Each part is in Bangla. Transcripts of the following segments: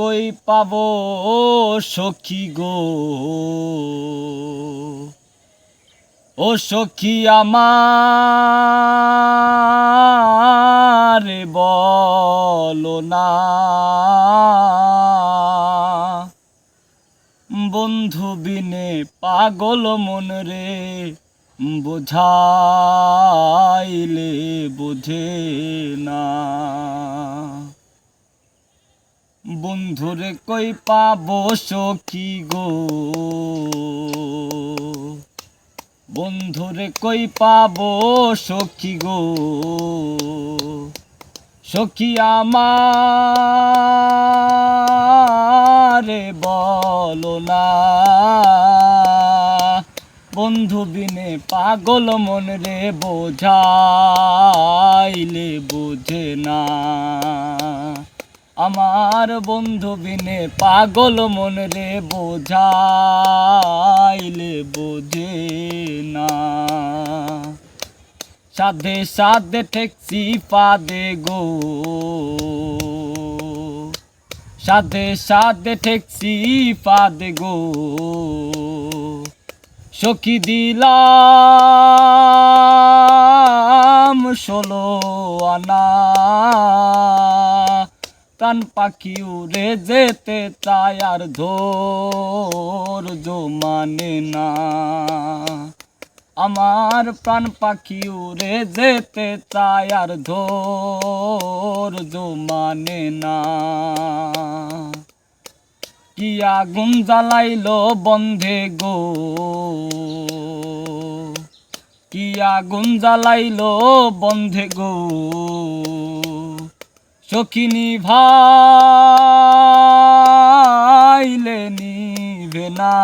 কই পাব সখী গো? ও সখী আমার, বলো না। বন্ধু বিনে পাগল মন রে, বোঝাইলে বোঝে না। বন্ধুরে কই পাব সখী গো? বন্ধুরে কই পাব সখী গো? সখী আমারে বলো না। বন্ধু বিনে পাগল মন রে বোঝাইলে আমার বন্ধু বিনে পাগল মন রে বোঝাইলে বোঝে না। সাধে সাধে ঠেকছি পাদে গো। সাধে সাধে ঠেকছি পাদে গো। সখী দিলাম ষোলো কান পাখি উড়ে যেতে চায় আর ধৈর্য মানে না। আমার প্রাণ পাখি উড়ে যেতে চায় আর ধৈর্য মানে না। কি আগুন জ্বালাইলো বন্ধে গো? কি আগুন জ্বালাইলো বন্ধে গো? সখিনী ভাইলে নিভে না।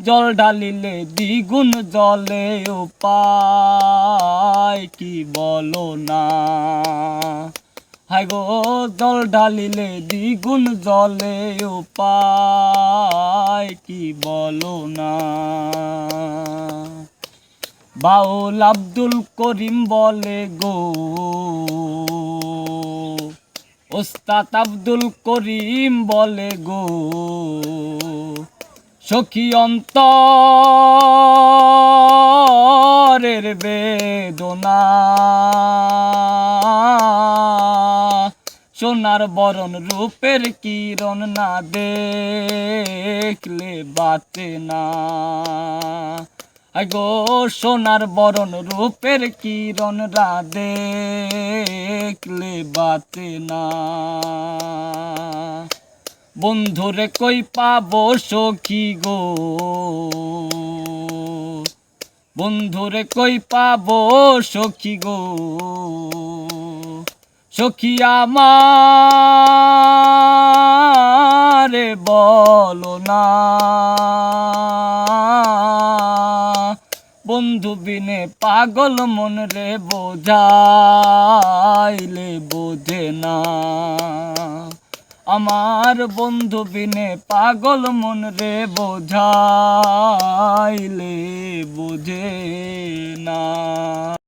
জল ঢালিলে দ্বিগুণ জলে উপায় কি বলো না। হাই গো, জল ঢালিলে দ্বিগুণ জলে উপায় কি বলো না। বাউল আব্দুল করিম বলে গো। ওস্তাদ আব্দুল করিম বলে গো, সখী অন্তরের বেদনা। সোনার বরণ রূপের কিরণ না দেখলে বাতে না। গো সোনার বরণ রূপের কিরণ রা দেখলে বাতে না। বন্ধুরে কই পাবো সখী গো? বন্ধুরে কই পাব সখী গো? সখী আমারে বলো না। বন্ধু বিনে পাগল মন রে বোঝাইলে বোঝে না। আমার বন্ধু বিনে পাগল মন রে বোঝাইলে বোঝে না।